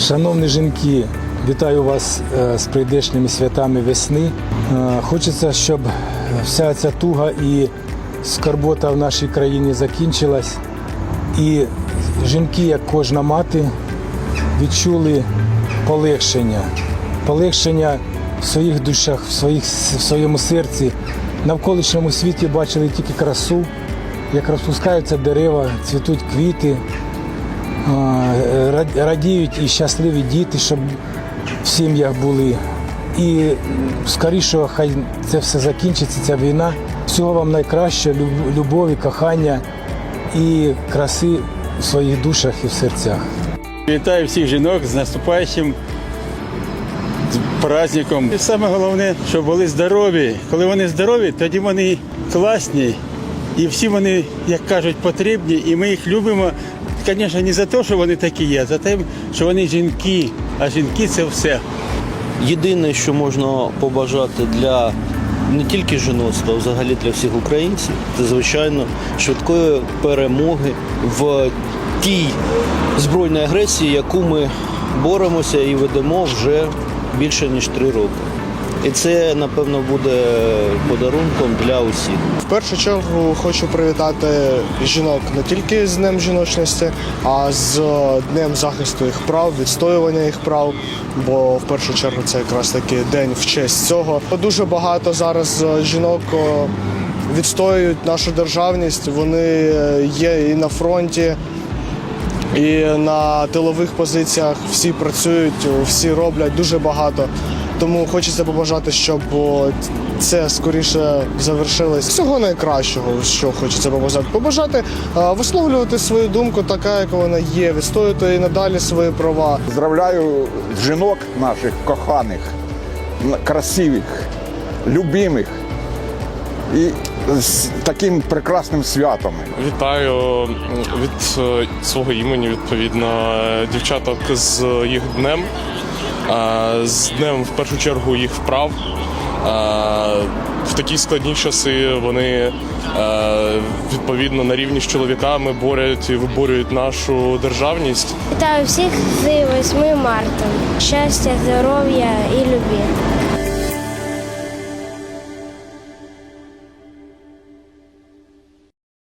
Шановні жінки, вітаю вас е, з прийдешніми святами весни. Е, Хочеться, щоб вся ця туга і скорбота в нашій країні закінчилась. І жінки, як кожна мати, відчули полегшення. Полегшення в своїх душах, в, своїх, в своєму серці. Навколишньому світі бачили тільки красу, як розпускаються дерева, цвітуть квіти. Радіють і щасливі діти, щоб в сім'ях були. І скоріше, хай це все закінчиться, ця війна. Всього вам найкраще, любові, кохання і краси в своїх душах і в серцях. Вітаю всіх жінок з наступаючим праздником. І саме головне, щоб були здорові. Коли вони здорові, тоді вони класні. І всі вони, як кажуть, потрібні. І ми їх любимо, звісно, не за те, що вони такі є, а за те, що вони жінки. А жінки це все. Єдине, що можна побажати для не тільки жіноцтва, а взагалі для всіх українців, це звичайно швидкої перемоги в тій збройній агресії, яку ми боремося і ведемо вже більше ніж три роки. І це, напевно, буде подарунком для усіх. В першу чергу хочу привітати жінок не тільки з Днем жіночності, а з Днем захисту їх прав, відстоювання їх прав. Бо в першу чергу це якраз таки день в честь цього. Дуже багато зараз е, жінок відстоюють нашу державність. Вони е, є і на фронті, і на тилових позиціях всі працюють, всі роблять дуже багато. Тому хочеться побажати, щоб це скоріше завершилось. Всього найкращого, що хочеться побажати. Побажати е, висловлювати свою думку, така, як вона є, відстоювати і надалі свої права. Поздравляю жінок наших коханих, красивих, любимих і з таким прекрасним святом. Вітаю від е, свого імені, відповідно, е, дівчаток з їх днем. З днем в першу чергу їх вправ. В такі складні часи вони відповідно на рівні з чоловіками борять і виборюють нашу державність. Вітаю всіх з 8 марта. Щастя, здоров'я і любі.